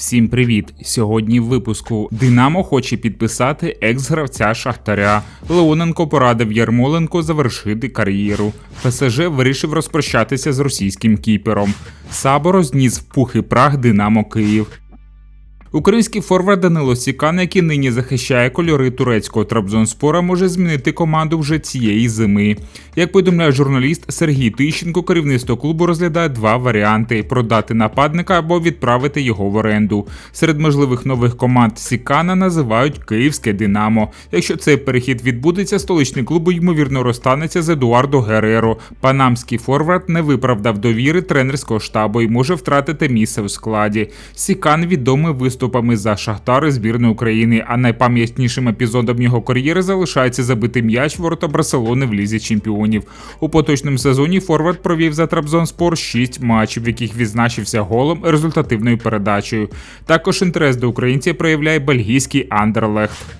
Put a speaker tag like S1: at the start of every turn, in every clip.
S1: Всім привіт! Сьогодні в випуску Динамо хоче підписати екс-гравця Шахтаря. Леоненко порадив Ярмоленко завершити кар'єру. ПСЖ вирішив розпрощатися з російським кіпером. Сабо розніс в пух і прах Динамо Київ. Український форвард Данило Сікан, який нині захищає кольори турецького Трабзонспора, може змінити команду вже цієї зими. Як повідомляє журналіст Сергій Тищенко, керівництво клубу розглядає два варіанти: продати нападника або відправити його в оренду. Серед можливих нових команд Сікана називають Київське Динамо. Якщо цей перехід відбудеться, столичний клуб ймовірно розстанеться з Едуардо Гереро. Панамський форвард не виправдав довіри тренерського штабу і може втратити місце у складі. Сікан відомий виступами за Шахтар і збірну України, а найпам'ятнішим епізодом його кар'єри залишається забитий м'яч ворота Барселони в лізі чемпіонів. У поточному сезоні Форвард провів за Трабзонспор 6 матчів, в яких відзначився голом результативною передачею. Також інтерес до українців проявляє бельгійський Андерлехт.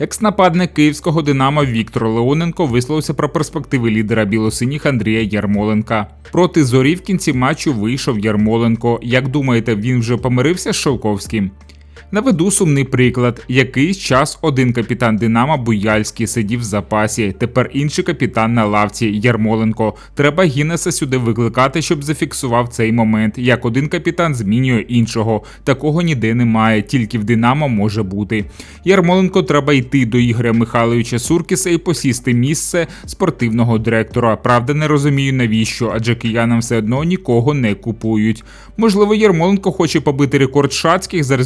S1: Екс-нападник київського Динамо Віктор Леоненко висловився про перспективи лідера білосиніх Андрія Ярмоленка. Проти зорі в кінці матчу вийшов Ярмоленко. Як думаєте, він вже помирився з Шовковським? Наведу сумний приклад. Якийсь час один капітан Динамо Буяльський сидів в запасі. Тепер інший капітан на лавці Ярмоленко. Треба Гіннеса сюди викликати, щоб зафіксував цей момент. Як один капітан змінює іншого. Такого ніде немає, тільки в Динамо може бути. Ярмоленко треба йти до Ігоря Михайловича Суркіса і посісти місце спортивного директора. Правда, не розумію навіщо, адже киянам все одно нікого не купують. Можливо, Ярмоленко хоче побити рекорд шацьких за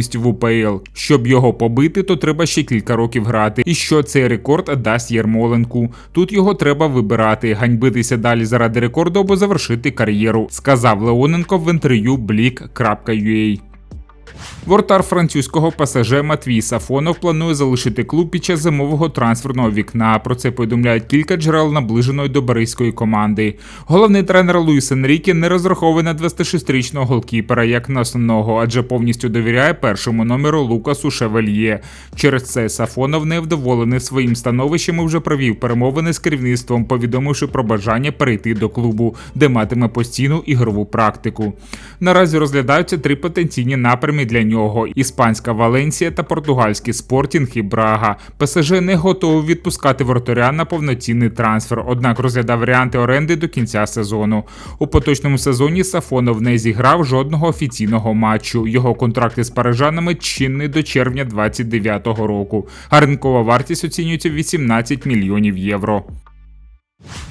S1: результативністю в УПЛ. Щоб його побити, то треба ще кілька років грати. І що цей рекорд дасть Ярмоленку. Тут його треба вибирати, ганьбитися далі заради рекорду або завершити кар'єру, сказав Леоненко в інтерв'ю Blick.ua. Вортар французького ПСЖ Матвій Сафонов планує залишити клуб під час зимового трансферного вікна. Про це повідомляють кілька джерел наближеної до Бариської команди. Головний тренер Луїс Енріке не розраховує на 26-річного голкіпера як на основного, адже повністю довіряє першому номеру Лукасу Шевельє. Через це Сафонов невдоволений своїм становищем і вже провів перемовини з керівництвом, повідомивши про бажання перейти до клубу, де матиме постійну ігрову практику. Наразі розглядаються три потенційні напрямі для нього: іспанська Валенсія та португальський спортінг і Брага. ПСЖ не готовий відпускати вратаря на повноцінний трансфер, однак розглядав варіанти оренди до кінця сезону. У поточному сезоні Сафонов не зіграв жодного офіційного матчу. Його контракт із парижанами чинний до червня 2029 року. А ринкова вартість оцінюється в 18 мільйонів євро.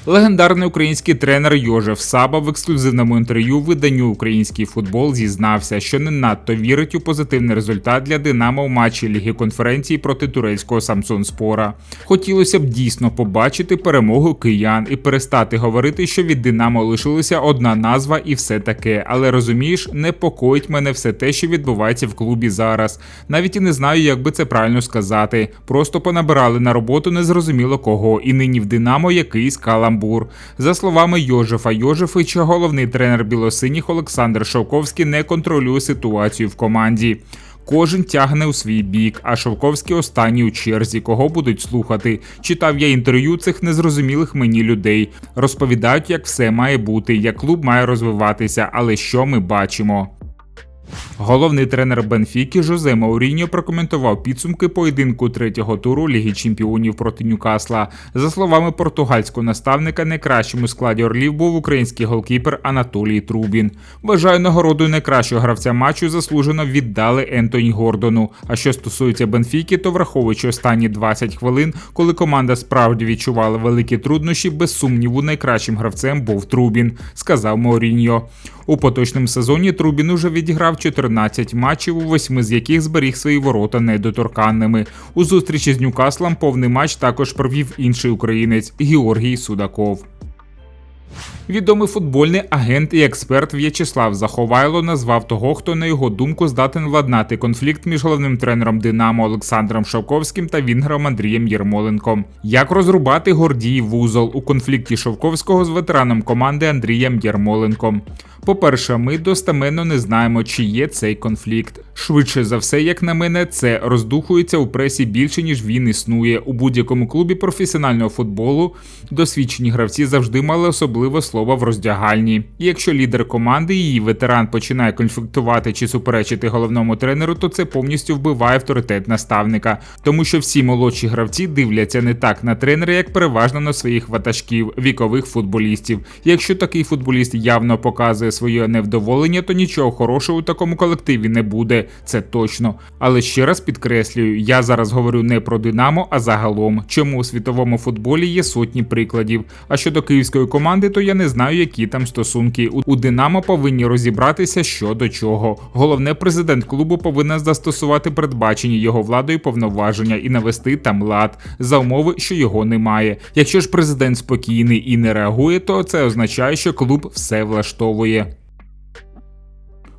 S1: Легендарний український тренер Йожеф Саба в ексклюзивному інтерв'ю виданню Український футбол зізнався, що не надто вірить у позитивний результат для Динамо в матчі Ліги конференції проти турецького Самсон Спора. Хотілося б дійсно побачити перемогу киян і перестати говорити, що від Динамо лишилася одна назва і все таке. Але розумієш, непокоїть мене все те, що відбувається в клубі зараз. Навіть і не знаю, як би це правильно сказати. Просто понабирали на роботу незрозуміло кого, і нині в Динамо якийсь каламбур. За словами Йожефа Йожефича, головний тренер білосиніх Олександр Шовковський не контролює ситуацію в команді. Кожен тягне у свій бік, а Шовковський останній у черзі, кого будуть слухати. Читав я інтерв'ю цих незрозумілих мені людей. Розповідають, як все має бути, як клуб має розвиватися, але що ми бачимо. Головний тренер Бенфіки Жозе Мауріньо прокоментував підсумки поєдинку третього туру Ліги Чемпіонів проти Ньюкасла. За словами португальського наставника, найкращим у складі орлів був український голкіпер Анатолій Трубін. Вважаю, нагородою найкращого гравця матчу заслужено віддали Ентоні Гордону. А що стосується Бенфіки, то враховуючи останні 20 хвилин, коли команда справді відчувала великі труднощі, без сумніву, найкращим гравцем був Трубін, сказав Мауріньо. У поточному сезоні Трубін уже відіграв 14 матчів, у восьми з яких зберіг свої ворота недоторканними. У зустрічі з Ньюкаслом повний матч також провів інший українець Георгій Судаков. Відомий футбольний агент і експерт В'ячеслав Заховайло назвав того, хто на його думку здатен владнати конфлікт між головним тренером Динамо Олександром Шовковським та Вінгером Андрієм Єрмоленком. Як розрубати Гордій вузол у конфлікті Шовковського з ветераном команди Андрієм Єрмоленком? По-перше, ми достеменно не знаємо, чи є цей конфлікт. Швидше за все, як на мене, це роздухується у пресі більше ніж він існує. У будь-якому клубі професіонального футболу досвідчені гравці завжди мали особливе слово в роздягальні. І якщо лідер команди і її ветеран починає конфліктувати чи суперечити головному тренеру, то це повністю вбиває авторитет наставника, тому що всі молодші гравці дивляться не так на тренера, як переважно на своїх ватажків, вікових футболістів. Якщо такий футболіст явно показує своє невдоволення, то нічого хорошого у такому колективі не буде, це точно. Але ще раз підкреслюю, я зараз говорю не про Динамо, а загалом, чому у світовому футболі є сотні прикладів. А щодо київської команди, то я не знаю, які там стосунки. У- Динамо повинні розібратися, що до чого. Головне, президент клубу повинен застосувати передбачені його владою повноваження і навести там лад за умови, що його немає. Якщо ж президент спокійний і не реагує, то це означає, що клуб все влаштовує.